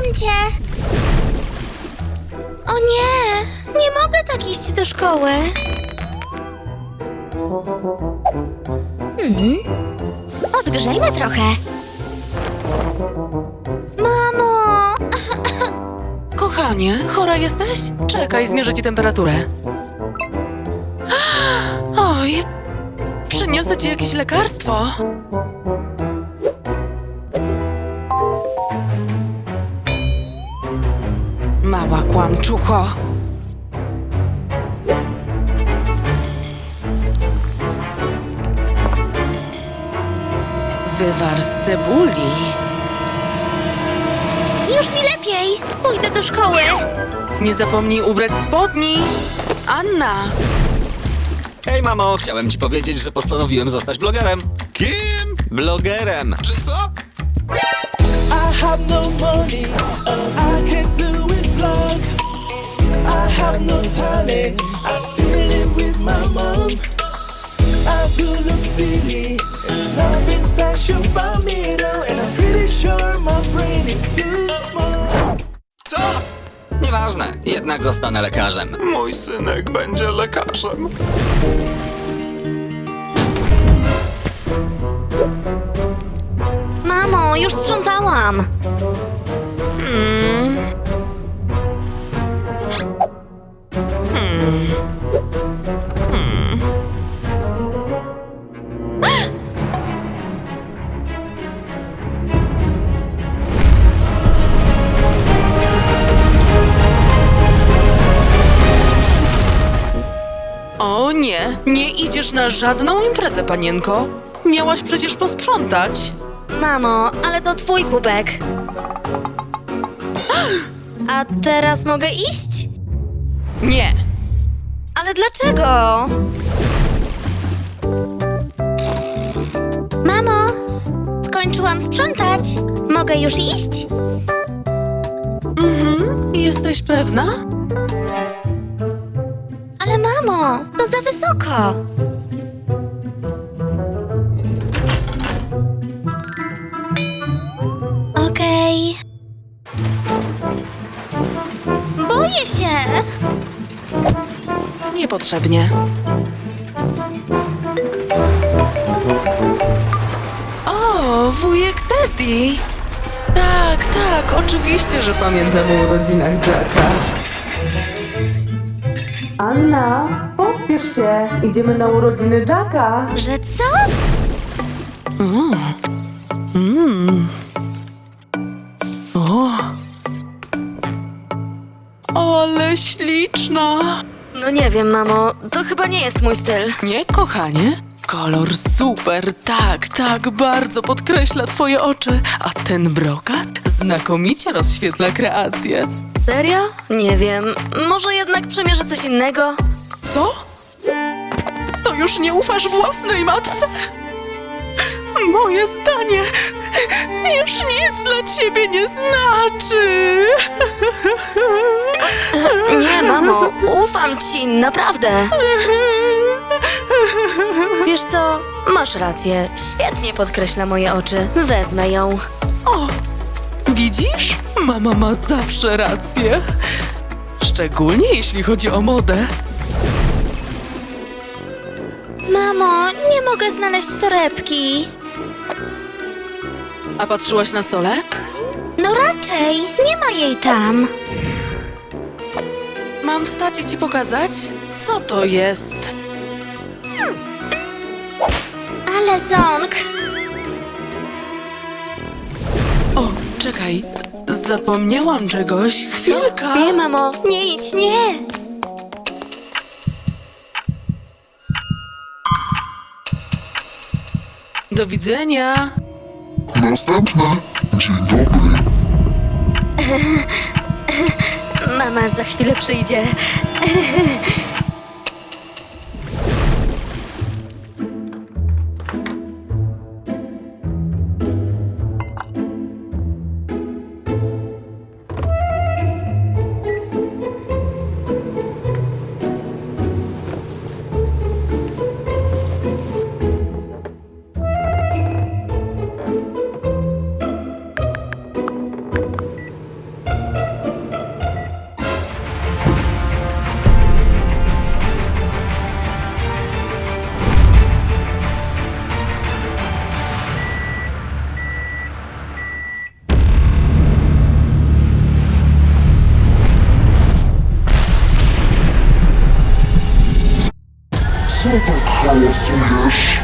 Kocham cię! O nie! Nie mogę tak iść do szkoły! Hmm. Odgrzejmy trochę. Mamo! Kochanie, chora jesteś? Czekaj, zmierzę ci temperaturę. Oj, przyniosę ci jakieś lekarstwo. Mała kłamczucho. Wywar z cebuli. Już mi lepiej. Pójdę do szkoły. Nie zapomnij ubrać spodni. Anna, Hej mamo, chciałem ci powiedzieć, że postanowiłem zostać blogerem. Kim? Blogerem! Czy co? I have no money, I can't do it vlog. I have no talent, I steal it with my mom. I do look silly, nothing special about me though, and I'm pretty sure my brain is too small. Co? Nieważne, jednak zostanę lekarzem. Mój synek będzie lekarzem. Mamo, już sprzątałam. O nie, nie idziesz na żadną imprezę, panienko. Miałaś przecież posprzątać. Mamo, ale to twój kubek. A teraz mogę iść? Nie. Ale dlaczego? Mamo, skończyłam sprzątać. Mogę już iść? Jesteś pewna? To za wysoko. Okej. Boję się. Niepotrzebnie. O, wujek Teddy. Tak, tak, oczywiście, że pamiętam o urodzinach Jacka. Anna, pospiesz się. Idziemy na urodziny Jacka. Że co? O. Ale śliczna. No nie wiem, mamo, to chyba nie jest mój styl. Nie, kochanie? Kolor super, tak, tak, bardzo podkreśla twoje oczy. A ten brokat znakomicie rozświetla kreację. Serio? Nie wiem. Może jednak przemierzę coś innego? Co? To już nie ufasz własnej matce? Moje zdanie już nic dla ciebie nie znaczy. Nie, mamo, ufam ci, naprawdę. Wiesz co? Masz rację. Świetnie podkreśla moje oczy. Wezmę ją. O, widzisz? Mama ma zawsze rację. Szczególnie jeśli chodzi o modę. Mamo, nie mogę znaleźć torebki. A patrzyłaś na stole? No raczej, nie ma jej tam. Mam wstać i ci pokazać? Co to jest? Ale ząg. O, czekaj. Zapomniałam czegoś. Chwilka. Nie, mamo, nie idź, nie. Do widzenia. Następne. Dzień dobry. Mama za chwilę przyjdzie. hałasujesz?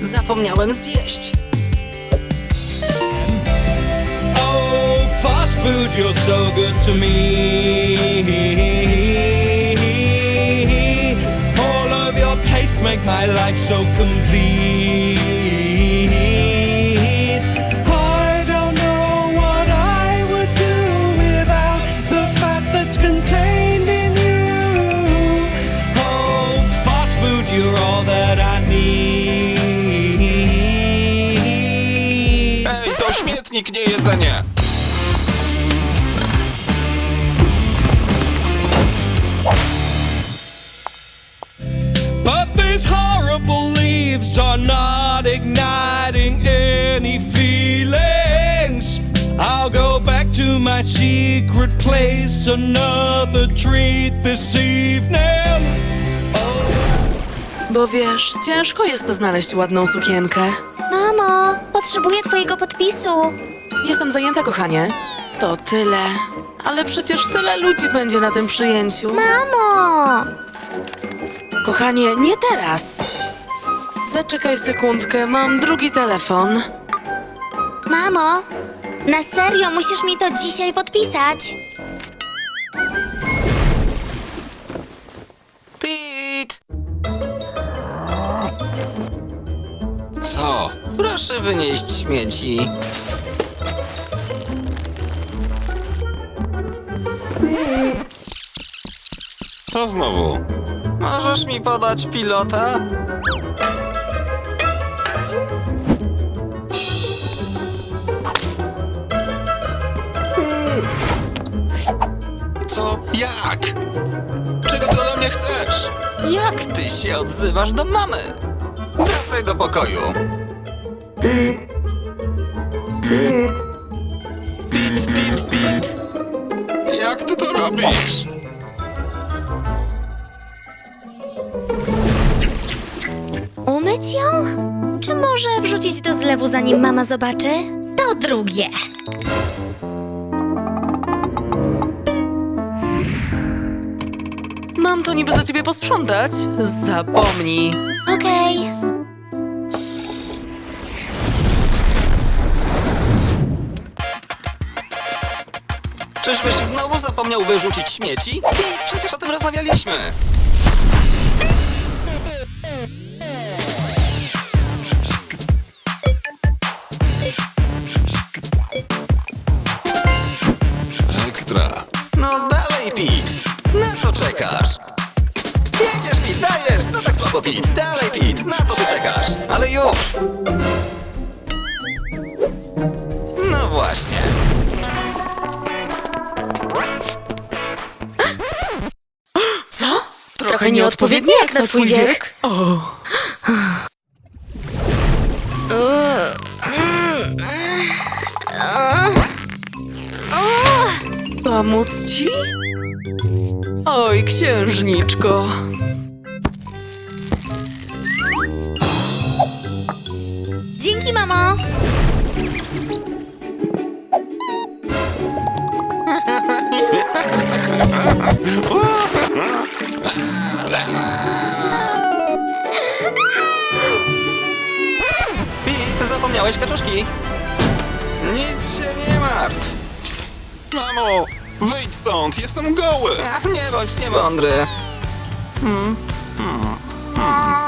Zapomniałem zjeść. Oh, fast food, you're so good to me. All of your taste make my life so complete. That I need. Ej, to śmietnik, nie jedzenie! But these horrible leaves are not igniting any feelings. I'll go back to my secret place, another treat this evening. Bo wiesz, ciężko jest znaleźć ładną sukienkę. Mamo, potrzebuję twojego podpisu. Jestem zajęta, kochanie. To tyle. Ale przecież tyle ludzi będzie na tym przyjęciu. Mamo! Kochanie, nie teraz. Zaczekaj sekundkę, mam drugi telefon. Mamo! Na serio, musisz mi to dzisiaj podpisać. Proszę wynieść śmieci. Co znowu? Możesz mi podać pilota? Co? Jak? Czego ty ode mnie chcesz? Jak ty się odzywasz do mamy? Wracaj do pokoju. Jak ty to robisz? Umyć ją? Czy może wrzucić do zlewu, zanim mama zobaczy? To drugie. Mam to niby za ciebie posprzątać? Zapomnij. Okej. Czyżbyś znowu zapomniał wyrzucić śmieci? Pete, przecież o tym rozmawialiśmy. Ekstra. No dalej, Pete. Na co czekasz? Jedziesz, Pete, dajesz! Co tak słabo, Pete? Dalej, Pete, na co ty czekasz? Ale już! Trochę nieodpowiednie jak na twój wiek. Pomóc ci? Oj, księżniczko. Pete, zapomniałeś kaczuszki? Nic się nie martw. Mamo, wyjdź stąd, jestem goły! Ach, nie bądź niemądry. Hmm, hmm, hmm.